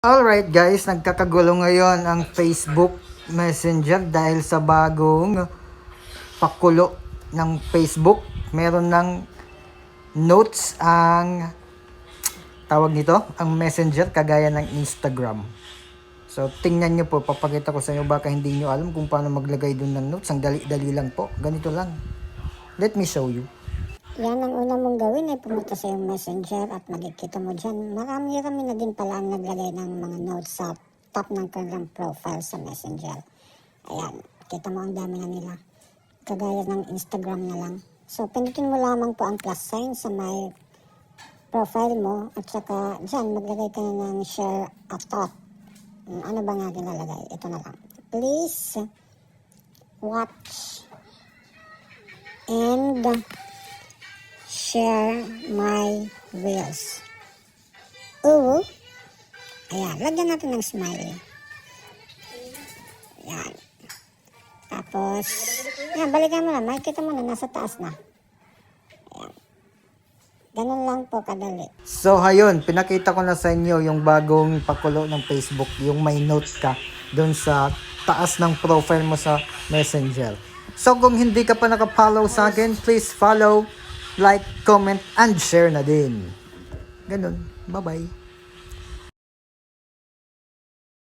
Alright guys, nagkakagulo ngayon ang Facebook Messenger dahil sa bagong pakulo ng Facebook. Meron ng notes ang tawag nito, ang Messenger kagaya ng Instagram. So tingnan nyo po, papakita ko sa inyo baka hindi nyo alam kung paano maglagay dun ng notes. Ang dali-dali lang po, ganito lang. Let me show you. Yan ang una mong gawin ay pumunta sa iyong messenger at makikita mo dyan. Marami-rami na din pala ang naglagay ng mga notes sa top ng kanilang profile sa messenger. Ayan, kita mo ang dami na nila. Kagaya ng Instagram na lang. So, pindutin mo lamang po ang plus sign sa may profile mo at saka dyan maglagay ka na ng share a thought. Hmm, Ano ba nga nilalagay? Ito na lang. Please watch and share my reels. Oo. Ayan, lagyan natin ng smiley. Ayan. Tapos, ayan, balikan mo na. Makikita mo na, nasa taas na. Ganun lang po kadali. So, ayun, pinakita ko na sa inyo yung bagong pakulo ng Facebook, yung may notes ka doon sa taas ng profile mo sa Messenger. So, kung hindi ka pa nakapollow sa akin, please follow, like, comment, and share na din. Ganun. Bye-bye.